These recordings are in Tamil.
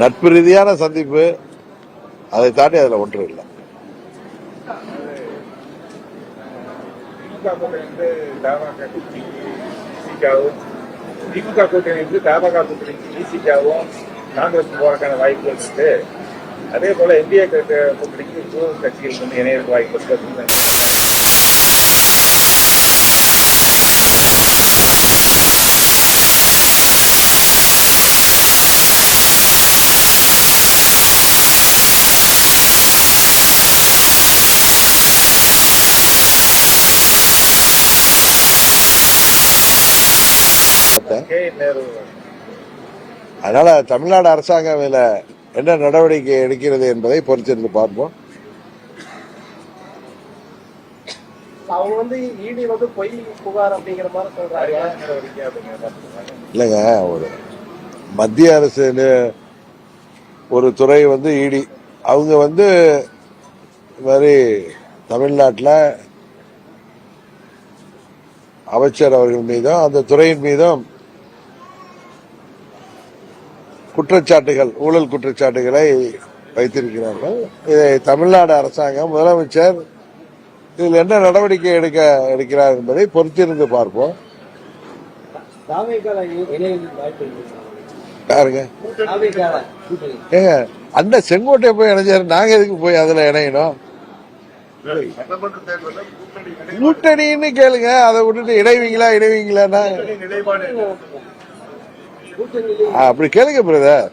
நட்பு ரீதியான சந்திப்பு அதை தாண்டி அதுல ஒன்றும் இல்லை. திமுக கூட்டணி வந்து தமாக திமுக கூட்டணி வந்து காங்கிரஸ் போறதுக்கான வாய்ப்புகள் இருக்கு அதே போல இந்திய கூட்டணிக்கு கட்சிகள் வந்து இணையருக்கு வாய்ப்பு இருக்கு அதனால தமிழ்நாடு அரசாங்கம் இதுல என்ன நடவடிக்கை எடுக்கிறது என்பதை பொறுத்திருந்து பார்ப்போம் அவங்க வந்து இடி வந்து பொய் புகார் அப்படிங்கிற மாதிரி சொல்றாங்க அறிவான நடவடிக்கை அப்படிங்கிற மாதிரி சொல்றாங்க. இல்லைங்க ஒரு மத்திய அரசு ஒரு துறை வந்து இடி அவங்க வந்து மாதிரி தமிழ்நாட்டில் அமைச்சர் அவர்கள் மீதும் அந்த துறையின் மீதும் குற்றச்சாட்டுகள் ஊழல் குற்றச்சாட்டுகளை வைத்திருக்கிறார்கள். இதை தமிழ்நாடு அரசாங்கம் முதலமைச்சர் இதில் என்ன நடவடிக்கை எடுக்க எடுக்கிறார் என்பதை பொறுத்திருந்து பார்ப்போம். யாருங்க? ஏங்க அண்ணன் செங்கோட்டை போய் இணைஞ்சாரு நாங்க எதுக்கு போய் அதுல இணையணும்? கூட்டணின்னு கேளுங்க அதை விட்டுட்டு இணைவீங்களா இணைவீங்களான்னா கூட்டணி நிலைப்பாடு என்ன? கூட்டணியிலே ஆ, அப்படி கேளுங்க பிரதர்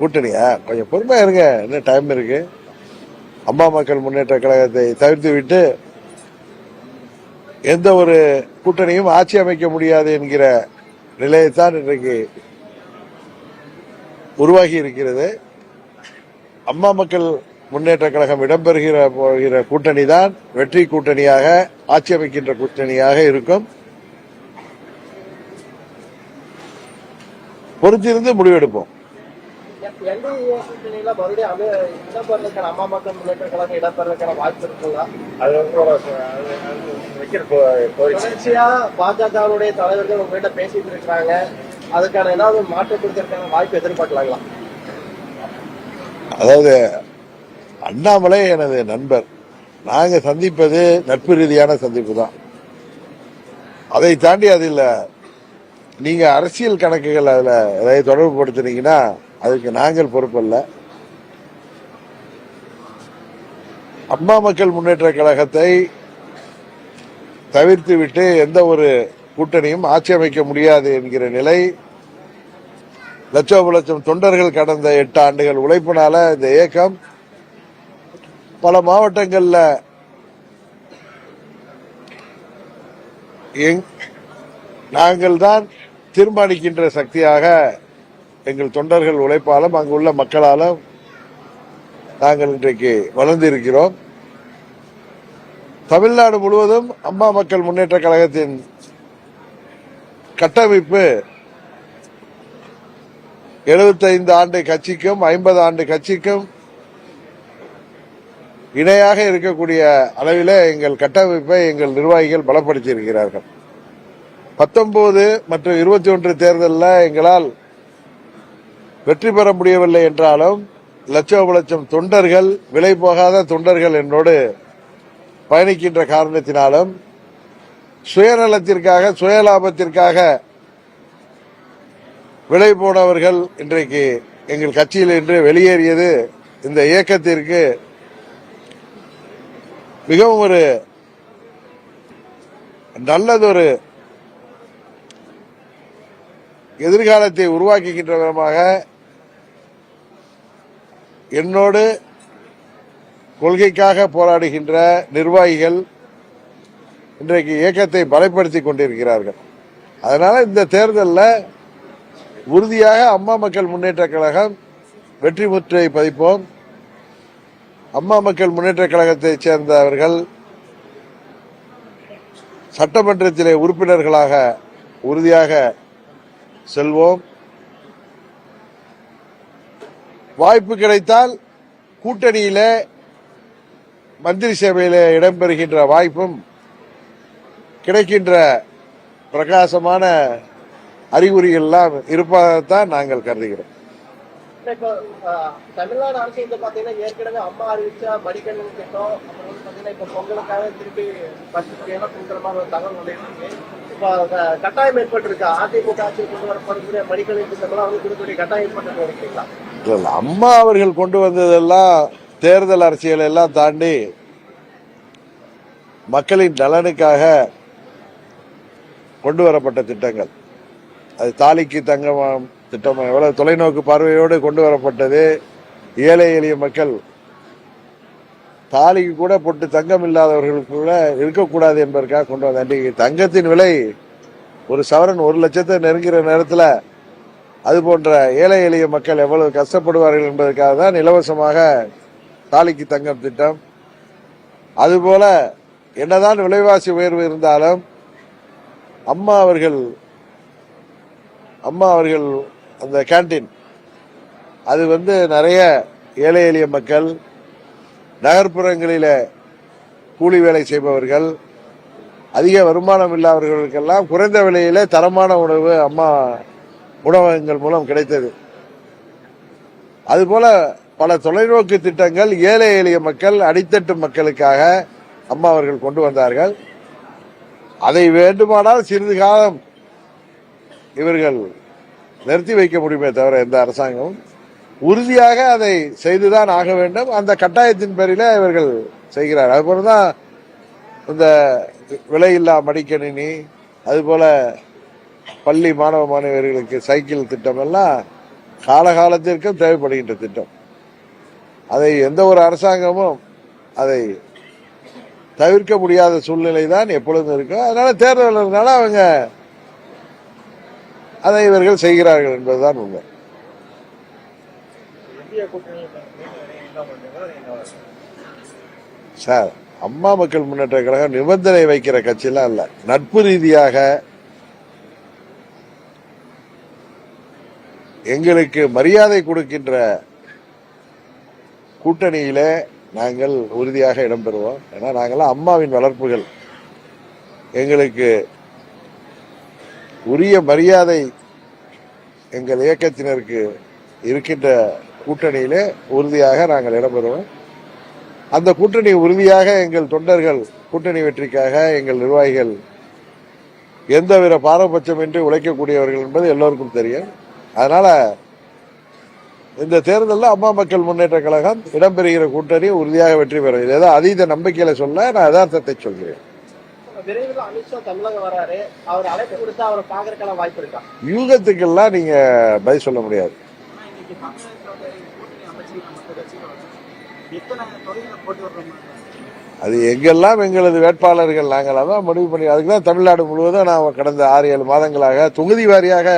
கூட்டணியா கொஞ்சம் பொறுமையா இருங்க. இன்னும் டைம் இருக்கு? அம்மா மக்கள் முன்னேற்ற கழகத்தை தவிர்த்து விட்டு எந்த ஒரு கூட்டணியும் ஆட்சி அமைக்க முடியாது என்கிற நிலையைத்தான் இன்றைக்கு உருவாகி இருக்கிறது. அம்மா மக்கள் முன்னேற்ற கழகம் இடம்பெறுகிற போகிற கூட்டணி தான் வெற்றி கூட்டணியாக ஆட்சி அமைக்கின்ற கூட்டணியாக இருக்கும் பொறுத்திருந்து முடிவெடுப்போம் என்டிஏ கூட்டணியில மறுபடியும் அமை இடம்பெறதுக்கான அம்மா மக்கள் முன்னேற்ற கழகம் இடம்பெறதுக்கான வாய்ப்பு இருக்குங்களா அது உங்களோட அது- அது வைக்கிற கோ- கோரிக்கை தொடர்ச்சியா பாஜகவுடைய தலைவர்கள் உங்ககிட்ட பேசிட்டு இருக்காங்க அதுக்கான ஏதாவது மாற்றம் கொடுக்கறதுக்கான வாய்ப்பு எதிர்பார்க்கலாங்களா? அதாவது அண்ணாமலை எனது நண்பர். நாங்க சந்திப்பது நட்பு ரீதியான சந்திப்பு தான் அதை தாண்டி அதில் நீங்க அரசியல் கணக்குகள் அதுல ஏதாவது தொடர்பு படுத்துனீங்கன்னா அதுக்கு நாங்கள் பொறுப்பல்ல. அம்மா மக்கள் முன்னேற்ற கழகத்தை தவிர்த்து விட்டு எந்த ஒரு கூட்டணியும் ஆட்சி அமைக்க முடியாது என்கிற நிலை. லட்சோப லட்சம் தொண்டர்கள் கடந்த எட்டு ஆண்டுகள் உழைப்பினால இந்த இயக்கம் பல மாவட்டங்கள்ல எங்- நாங்கள் தான் தீர்மானிக்கின்ற சக்தியாக எங்கள் தொண்டர்கள் உழைப்பாலும் அங்குள்ள மக்களாலும் நாங்கள் இன்றைக்கு வளர்ந்திருக்கிறோம். தமிழ்நாடு முழுவதும் அம்மா மக்கள் முன்னேற்ற கழகத்தின் கட்டமைப்பு 75 ஆண்டு கட்சிக்கும் ஐம்பது ஆண்டு கட்சிக்கும் இணையாக இருக்கக்கூடிய அளவிலே எங்கள் கட்டமைப்பை எங்கள் நிர்வாகிகள் பலப்படுத்தியிருக்கிறார்கள். பத்தொன்பது மற்றும் இருபத்தி ஒன்று தேர்தலில் எங்களால் வெற்றி பெற முடியவில்லை என்றாலும் லட்சம் லட்சம் தொண்டர்கள் விலை போகாத தொண்டர்கள் என்னோடு பயணிக்கின்ற காரணத்தினாலும் சுயநலத்திற்காக சுயலாபத்திற்காக விலை போனவர்கள் இன்றைக்கு எங்கள் கட்சியில் இன்று வெளியேறியது இந்த இயக்கத்திற்கு மிகவும் ஒரு நல்லதொரு எதிர்காலத்தை உருவாக்குகின்ற விதமாக என்னோடு கொள்கைக்காக போராடுகின்ற நிர்வாகிகள் இன்றைக்கு இயக்கத்தை பலப்படுத்திக் கொண்டிருக்கிறார்கள். அதனால இந்த தேர்தலில் உறுதியாக அம்மா மக்கள் முன்னேற்ற கழகம் வெற்றி முற்றை பதிப்போம். அம்மா மக்கள் முன்னேற்ற கழகத்தைச் சேர்ந்தவர்கள் சட்டமன்றத்திலே உறுப்பினர்களாக உறுதியாக செல்வோம். வாய்ப்பு கிடைத்தால் கூட்டணியில மந்திரி சபையில இடம்பெறுகின்ற வாய்ப்பும் கிடைக்கின்ற பிரகாசமான அறிகுறிகள்லாம் இருப்பதாகத்தான் நாங்கள் கருதுகிறோம். தமிழ்நாடு அரசு வந்து பாத்தீங்கன்னா ஏற்கனவே அம்மா அறிவிச்ச மடிக்கணினி திட்டம் அப்புறம் பாத்தீங்கன்னா இப்ப பொங்கலுக்காக திருப்பி பஸ் எல்லாம் கொடுக்குற மாதிரி தகவல் கட்டாயம் ஏற்பட்டிருக்கா. அதிமுக ஆட்சியில் கொண்டு வரப்படுகிற மடிக்கணினி திட்டம்லாம் வந்து கொடுக்கக்கூடிய கட்டாயம் ஏற்பட்டிருக்கீங்களா அம்மா அவர்கள் கொண்டு வந்ததெல்லாம் தேர்தல் அரசியல் எல்லாம் தாண்டி மக்களின் நலனுக்காக கொண்டு வரப்பட்ட திட்டங்கள். அது தாலிக்கு தங்கம் திட்டம் எவ்வளவு தொலைநோக்கு பார்வையோடு கொண்டு வரப்பட்டது. ஏழை எளிய மக்கள் தாலிக்கு கூட போட்டு தங்கம் இல்லாதவர்களுக்கு கூட இருக்கக்கூடாது என்பதற்காக கொண்டு வந்த அன்றைக்கு தங்கத்தின் விலை ஒரு சவரன் ஒரு லட்சத்தை நெருங்குகிற நேரத்தில் அது போன்ற ஏழை எளிய மக்கள் எவ்வளவு கஷ்டப்படுவார்கள் என்பதற்காக தான் இலவசமாக தாலிக்கு தங்கம் திட்டம். அதுபோல என்னதான் விலைவாசி உயர்வு இருந்தாலும் அம்மா அவர்கள் அம்மா அவர்கள் அந்த கேண்டீன் அது வந்து நிறைய ஏழை எளிய மக்கள் நகர்ப்புறங்களில கூலி வேலை செய்பவர்கள் அதிக வருமானம் இல்லாதவர்களுக்கெல்லாம் குறைந்த விலையில தரமான உணவு அம்மா உணவகங்கள் மூலம் கிடைத்தது. அதுபோல பல தொலைநோக்கு திட்டங்கள் ஏழை எளிய மக்கள் அடித்தட்டு மக்களுக்காக அம்மா அவர்கள் கொண்டு வந்தார்கள். அதை வேண்டுமானால் சிறிது காலம் இவர்கள் நிறுத்தி வைக்க முடியுமே தவிர எந்த அரசாங்கமும் உறுதியாக அதை செய்துதான் ஆக வேண்டும். அந்த கட்டாயத்தின் பேரில இவர்கள் செய்கிறார். அதுபோலதான் இந்த விலையில்லா மடிக்கணினி அதுபோல பள்ளி மாணவ மாணவியர்களுக்கு சைக்கிள் திட்டம் எல்லாம் காலகாலத்திற்கும் தேவைப்படுகின்ற திட்டம். அதை எந்த ஒரு அரசாங்கமும் அதை தவிர்க்க முடியாத சூழ்நிலை தான் எப்பொழுதும் இருக்கும் அதனால தேர்தல் அவங்க அதை இவர்கள் செய்கிறார்கள் என்பதுதான் உண்மை இந்திய கூட்டணி என்ன பண்ணுங்க என்ன சார் அம்மா மக்கள் முன்னேற்ற கழகம் நிபந்தனை வைக்கிற கட்சியெல்லாம் இல்ல நட்பு ரீதியாக எங்களுக்கு மரியாதை கொடுக்கின்ற கூட்டணியிலே நாங்கள் உறுதியாக இடம்பெறுவோம் ஏன்னா நாங்கள்லாம் அம்மாவின் வளர்ப்புகள். எங்களுக்கு உரிய மரியாதை எங்கள் இயக்கத்தினருக்கு இருக்கின்ற கூட்டணியிலே உறுதியாக நாங்கள் இடம்பெறுவோம். அந்த கூட்டணி உறுதியாக எங்கள் தொண்டர்கள் கூட்டணி வெற்றிக்காக எங்கள் நிர்வாகிகள் எந்தவித பாரபட்சமின்றி உழைக்கக்கூடியவர்கள் என்பது எல்லோருக்கும் தெரியும். அதனால இந்த தேர்தலில் அம்மா மக்கள் முன்னேற்ற கழகம் இடம்பெறுகிற கூட்டணி உறுதியாக வெற்றி பெறும். இது ஏதோ அதீத நம்பிக்கையில சொல்ல நான் யதார்த்தத்தை சொல்கிறேன். யூகத்துக்கெல்லாம் நீங்க பதில் சொல்ல முடியாது ஆனா இன்னைக்கு தமிழகத்துல வந்து கூட்டணி அமைச்சிருக்க மற்ற கட்சிகள் வந்து எத்தனை தொகுதிகளை போட்டு வர்ற மாதிரி அது எங்கெல்லாம் எங்களது வேட்பாளர்கள் நாங்கள் அதான் முடிவு பண்ணி அதுக்கு தான் தமிழ்நாடு முழுவதும் நான் கடந்த ஆறு ஏழு மாதங்களாக தொகுதி வாரியாக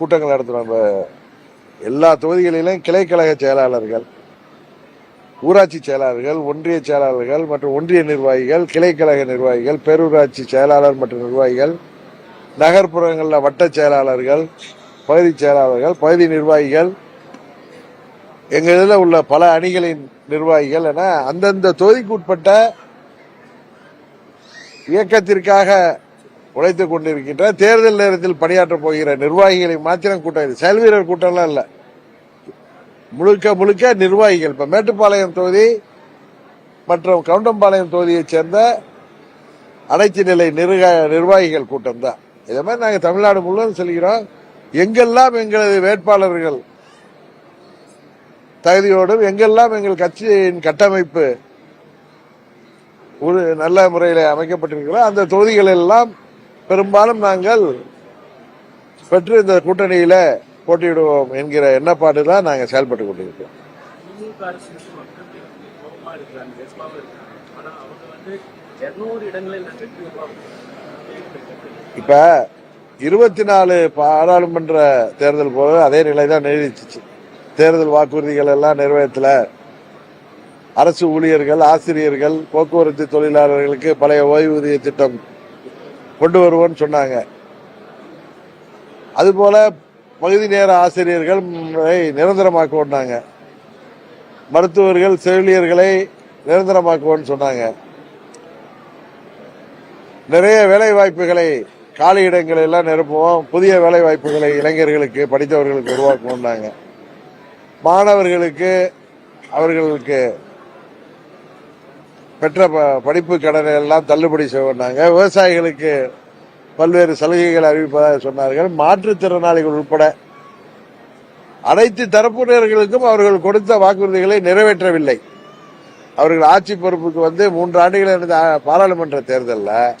கூட்டங்கள் நடத்துகிறோம் எல்லா தொகுதிகளிலும் கிளைக்கழக செயலாளர்கள் ஊராட்சி செயலாளர்கள் ஒன்றிய செயலாளர்கள் மற்றும் ஒன்றிய நிர்வாகிகள் கிளைக்கழக நிர்வாகிகள் பேரூராட்சி செயலாளர் மற்றும் நிர்வாகிகள் நகர்ப்புறங்களில் வட்ட செயலாளர்கள் பகுதி செயலாளர்கள் பகுதி நிர்வாகிகள் எங்க இதில் உள்ள பல அணிகளின் நிர்வாகிகள் என அந்தந்த தொகுதிக்குட்பட்ட இயக்கத்திற்காக உழைத்துக் கொண்டிருக்கின்ற தேர்தல் நேரத்தில் பணியாற்றப் போகிற நிர்வாகிகளை மாத்திரம் கூட்டம் இது. செயல் வீரர் கூட்டம்லாம் இல்லை. முழுக்க முழுக்க நிர்வாகிகள். இப்ப மேட்டுப்பாளையம் தொகுதி மற்றும் கவுண்டம்பாளையம் தொகுதியைச் சேர்ந்த அனைத்து நிலை நிர்க- நிர்வாகிகள் கூட்டம் தான் இதே மாதிரி நாங்கள் தமிழ்நாடு முழுவதும் செல்கிறோம். எங்கெல்லாம் எங்களது வேட்பாளர்கள் தகுதியோடும் எங்கெல்லாம் எங்கள் கட்சியின் கட்டமைப்பு ஒரு நல்ல முறையில் அமைக்கப்பட்டிருக்கிறோம் அந்த தொகுதிகள் எல்லாம் பெரும்பாலும் நாங்கள் பெற்று இந்த கூட்டணியில போட்டியிடுவோம் என்கிற எண்ணப்பாடு தான் நாங்கள் செயல்பட்டு கொண்டிருக்கிறோம். இப்ப இருபத்தி நாலு பாராளுமன்ற தேர்தல் போது அதே நிலை தான் நீடிச்சிச்சு தேர்தல் வாக்குறுதிகள் எல்லாம் நிறைவேற்றல. அரசு ஊழியர்கள் ஆசிரியர்கள் போக்குவரத்து தொழிலாளர்களுக்கு பழைய ஓய்வூதிய திட்டம் கொண்டு வருவோம்னு சொன்னாங்க. அதுபோல பகுதி நேர ஆசிரியர்கள் நிரந்தரமாக்குவோம்னாங்க. மருத்துவர்கள் செவிலியர்களை நிரந்தரமாக்குவோம்னு சொன்னாங்க. நிறைய வேலை வாய்ப்புகளை காலி இடங்களை எல்லாம் நிரப்புவோம். புதிய வேலை வாய்ப்புகளை இளைஞர்களுக்கு படித்தவர்களுக்கு உருவாக்கணும்னாங்க மாணவர்களுக்கு அவர்களுக்கு பெற்ற ப- படிப்பு கடனை எல்லாம் தள்ளுபடி செய்வாங்க விவசாயிகளுக்கு பல்வேறு சலுகைகள் அறிவிப்பதாக சொன்னார்கள். மாற்றுத்திறனாளிகள் உட்பட அனைத்து தரப்பினர்களுக்கும் அவர்கள் கொடுத்த வாக்குறுதிகளை நிறைவேற்றவில்லை. அவர்கள் ஆட்சி பொறுப்புக்கு வந்து மூன்று ஆண்டுகள் இருந்த பாராளுமன்ற தேர்தலில்.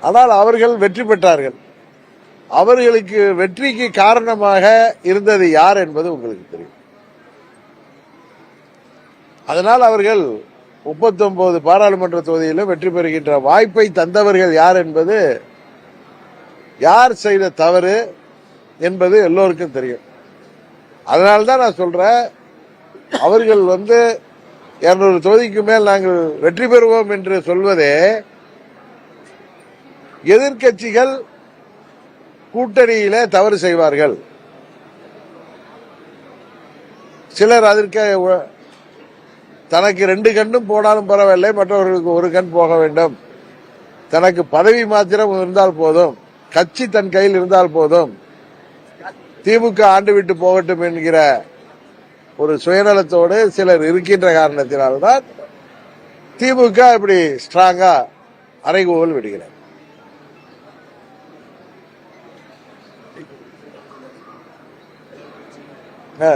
ஆனால் அவர்கள் வெற்றி பெற்றார்கள். அவர்களுக்கு வெற்றிக்கு காரணமாக இருந்தது யார் என்பது உங்களுக்கு தெரியும். அதனால் அவர்கள் 39 பாராளுமன்ற தொகுதியிலும் வெற்றி பெறுகின்ற வாய்ப்பை தந்தவர்கள் யார் என்பது யார் செய்த தவறு என்பது எல்லோருக்கும் தெரியும். அதனால்தான் நான் சொல்றேன் அவர்கள் வந்து இருநூறு தொகுதிக்கு மேல் நாங்கள் வெற்றி பெறுவோம் என்று சொல்வதே எதிர்க்கட்சிகள் கூட்டணியில தவறு செய்வார்கள். சிலர் அதற்கு தனக்கு ரெண்டு கண்ணும் போனாலும் பரவாயில்லை மற்றவர்களுக்கு ஒரு கண் போக வேண்டும். தனக்கு பதவி மாத்திரம் இருந்தால் போதும் கட்சி தன் கையில் இருந்தால் போதும். திமுக ஆண்டு விட்டு போகட்டும் என்கிற ஒரு சுயநலத்தோடு சிலர் இருக்கின்ற காரணத்தினால்தான் திமுக இப்படி ஸ்ட்ராங்கா அறைகோல் விடுகிறார் ஆ.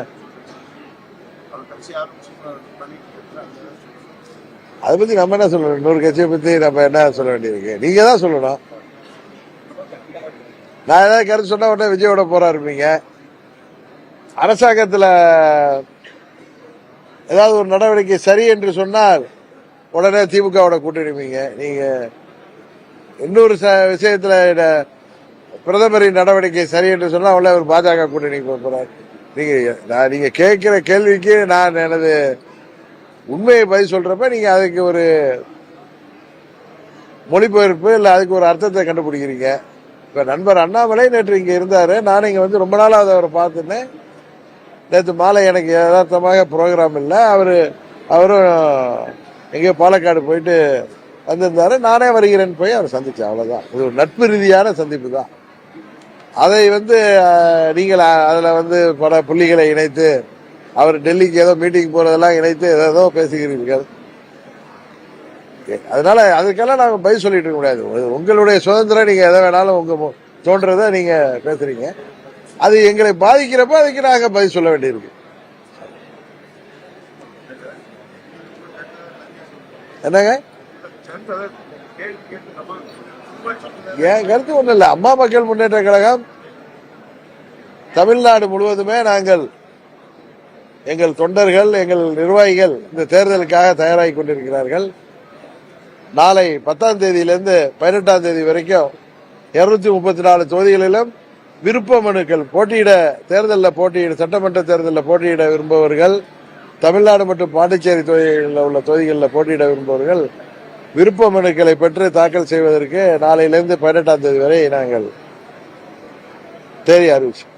அதை பத்தி நம்ம என்ன சொல்லணும்? இன்னொரு கட்சியை பத்தி நம்ம என்ன சொல்ல வேண்டியிருக்கு? நீங்க தான் சொல்லணும். நான் ஏதாவது கருத்து சொன்ன உடனே விஜயோட போறா இருப்பீங்க. அரசாங்கத்துல ஏதாவது ஒரு நடவடிக்கை சரி என்று சொன்னால் உடனே திமுகவோட கூட்டிடுவீங்க நீங்க இன்னொரு ச- விஷயத்துல பிரதமரின் நடவடிக்கை சரி என்று சொன்னா உடனே ஒரு பாஜக கூட்டணி போக போறாரு. நீங்க நான் நீங்க கேட்கிற கேள்விக்கு நான் எனது உண்மையை பதில் சொல்றப்ப நீங்க அதுக்கு ஒரு மொழிபெயர்ப்பு இல்ல அதுக்கு ஒரு அர்த்தத்தை கண்டுபிடிக்கிறீங்க. இப்ப நண்பர் அண்ணாமலை நேற்று இங்க இருந்தாரு. நான் இங்க வந்து ரொம்ப நாளாவது அவரை பார்த்துனேன் நேற்று மாலை எனக்கு யதார்த்தமாக ப்ரோக்ராம் இல்லை. அவரு அவரும் எங்கேயோ பாலக்காடு போயிட்டு வந்திருந்தாரு. நானே வருகிறேன்னு போய் அவர் சந்திச்சேன். அவ்வளவுதான். இது ஒரு நட்பு ரீதியான சந்திப்பு தான். அதை வந்து நீங்கள் அதில் வந்து பல புள்ளிகளை இணைத்து அவர் டெல்லிக்கு ஏதோ மீட்டிங் போறதெல்லாம் இணைத்து ஏதோ பேசுகிறீர்கள் அதனால அதுக்கெல்லாம் நாங்க பதில் சொல்லிட்டு இருக்க முடியாது. உங்களுடைய சுதந்திரம் நீங்க எதை வேணாலும் உங்க தோன்றதை நீங்க பேசுறீங்க. அது எங்களை பாதிக்கிறப்ப அதுக்கு நாங்க பதில் சொல்ல வேண்டியிருக்கு. என்னங்க? என் கருத்து ஒண்ணு இல்லை. அம்மா மக்கள் முன்னேற்ற கழகம் தமிழ்நாடு முழுவதுமே நாங்கள் எங்கள் தொண்டர்கள் எங்கள் நிர்வாகிகள் இந்த தேர்தலுக்காக தயாராகி கொண்டிருக்கிறார்கள். நாளை பத்தாம் தேதியிலிருந்து பதினெட்டாம் தேதி வரைக்கும் இருநூத்தி முப்பத்தி நாலு தொகுதிகளிலும் விருப்ப மனுக்கள் போட்டியிட தேர்தலில் போட்டியிட சட்டமன்ற தேர்தலில் போட்டியிட விரும்புபவர்கள் தமிழ்நாடு மற்றும் பாண்டிச்சேரி தொகுதிகளில் உள்ள தொகுதிகளில் போட்டியிட விரும்புபவர்கள் விருப்ப மனுக்களை பெற்று தாக்கல் செய்வதற்கு நாளையிலிருந்து பதினெட்டாம் தேதி வரை நாங்கள் தேதி அறிவிச்சோம்